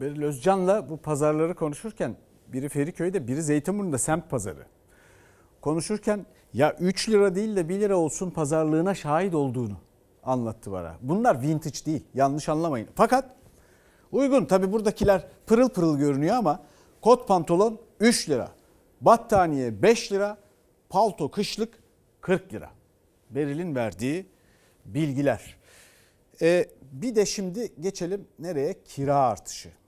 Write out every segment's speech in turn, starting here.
Beril Özcan'la bu pazarları konuşurken biri Feriköy'de biri Zeytinburnu'nda semt pazarı. Konuşurken ya 3 lira değil de 1 lira olsun pazarlığına şahit olduğunu anlattı bana. Bunlar vintage değil yanlış anlamayın. Fakat uygun tabi buradakiler pırıl pırıl görünüyor ama kot pantolon 3 lira, battaniye 5 lira, palto kışlık 40 lira. Beril'in verdiği bilgiler. Ee, bir de şimdi geçelim nereye? Kira artışı.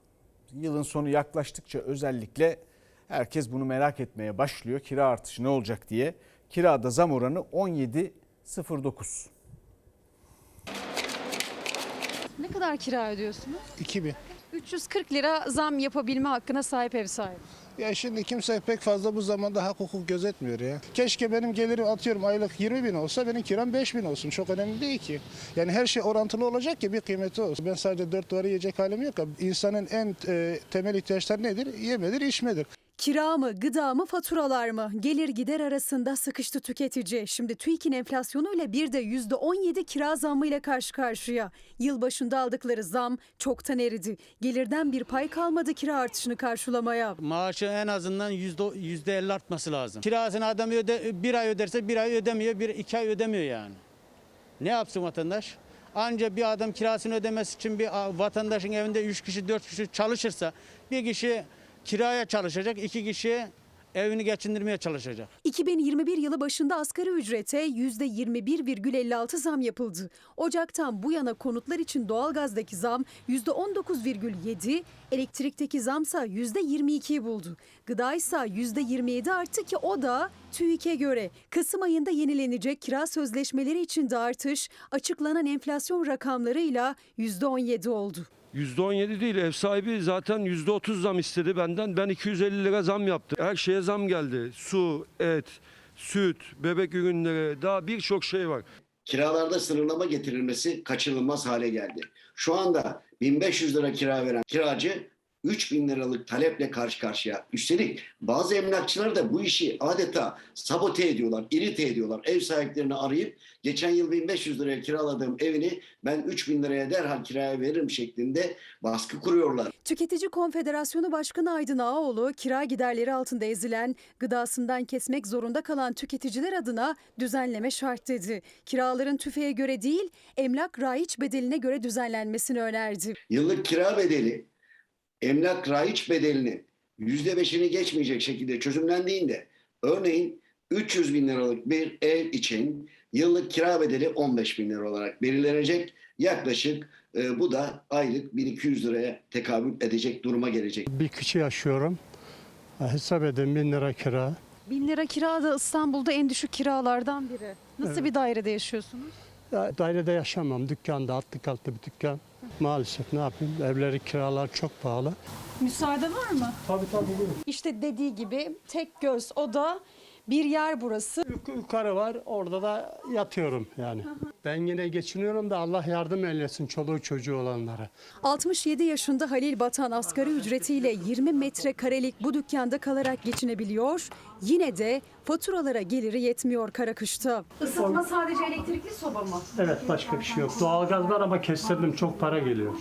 Yılın sonu yaklaştıkça özellikle herkes bunu merak etmeye başlıyor. Kira artışı ne olacak diye. Kirada zam oranı 17.09. Ne kadar kira ödüyorsunuz? 2000. 340 lira zam yapabilme hakkına sahip ev sahibi. Ya şimdi kimse pek fazla bu zamanda hak hukuk gözetmiyor ya. Keşke benim gelirim atıyorum aylık 20 bin olsa benim kiram 5 bin olsun. Çok önemli değil ki. Yani her şey orantılı olacak ki bir kıymeti olsun. Ben sadece dört duvarı yiyecek halim yok. İnsanın en e, temel ihtiyaçları nedir? Yemedir, içmedir. Kira mı, gıda mı, faturalar mı? Gelir gider arasında sıkıştı tüketici. Şimdi TÜİK'in enflasyonuyla bir de %17 kira zammıyla karşı karşıya. Yıl başında aldıkları zam çoktan eridi. Gelirden bir pay kalmadı kira artışını karşılamaya. Maaşı en azından yüzde, yüzde elli artması lazım. Kirasını adam öde, bir ay öderse bir ay ödemiyor, bir iki ay ödemiyor yani. Ne yapsın vatandaş? Anca bir adam kirasını ödemesi için bir vatandaşın evinde üç kişi dört kişi çalışırsa bir kişi kiraya çalışacak, iki kişi evini geçindirmeye çalışacak. 2021 yılı başında asgari ücrete %21,56 zam yapıldı. Ocaktan bu yana konutlar için doğalgazdaki zam %19,7, elektrikteki zamsa %22'yi buldu. Gıda ise %27 arttı ki o da TÜİK'e göre. Kasım ayında yenilenecek kira sözleşmeleri için de artış açıklanan enflasyon rakamlarıyla %17 oldu. %17 değil ev sahibi zaten %30 zam istedi benden. Ben 250 lira zam yaptım. Her şeye zam geldi. Su, et, süt, bebek ürünleri daha birçok şey var. Kiralarda sınırlama getirilmesi kaçınılmaz hale geldi. Şu anda 1500 lira kira veren kiracı 3000 liralık taleple karşı karşıya. Üstelik bazı emlakçılar da bu işi adeta sabote ediyorlar, irite ediyorlar. Ev sahiplerini arayıp geçen yıl 1500 liraya kiraladığım evini ben 3000 liraya derhal kiraya veririm şeklinde baskı kuruyorlar. Tüketici Konfederasyonu Başkanı Aydın Ağaoğlu kira giderleri altında ezilen, gıdasından kesmek zorunda kalan tüketiciler adına düzenleme şart dedi. Kiraların tüfeğe göre değil, emlak raiç bedeline göre düzenlenmesini önerdi. Yıllık kira bedeli emlak raiç bedelinin %5'ini geçmeyecek şekilde çözümlendiğinde örneğin 300 bin liralık bir ev için yıllık kira bedeli 15 bin lira olarak belirlenecek. Yaklaşık e, bu da aylık 1200 liraya tekabül edecek duruma gelecek. Bir kişi yaşıyorum. Hesap edin bin lira kira. 1000 lira kira da İstanbul'da en düşük kiralardan biri. Nasıl bir dairede yaşıyorsunuz? Ya, dairede yaşamam. Dükkanda altlık altı bir dükkan. Maalesef ne yapayım? Evleri kiralar çok pahalı. Müsaade var mı? Tabii tabii buyurun. İşte dediği gibi tek göz oda bir yer burası. Yuk- yukarı var orada da yatıyorum yani. Ben yine geçiniyorum da Allah yardım eylesin çoluğu çocuğu olanlara. 67 yaşında Halil Batan asgari ücretiyle 20 metrekarelik bu dükkanda kalarak geçinebiliyor. Yine de faturalara geliri yetmiyor kara kışta. Isıtma sadece elektrikli soba mı? Evet başka bir şey yok. Doğalgaz var ama kestirdim çok para geliyor.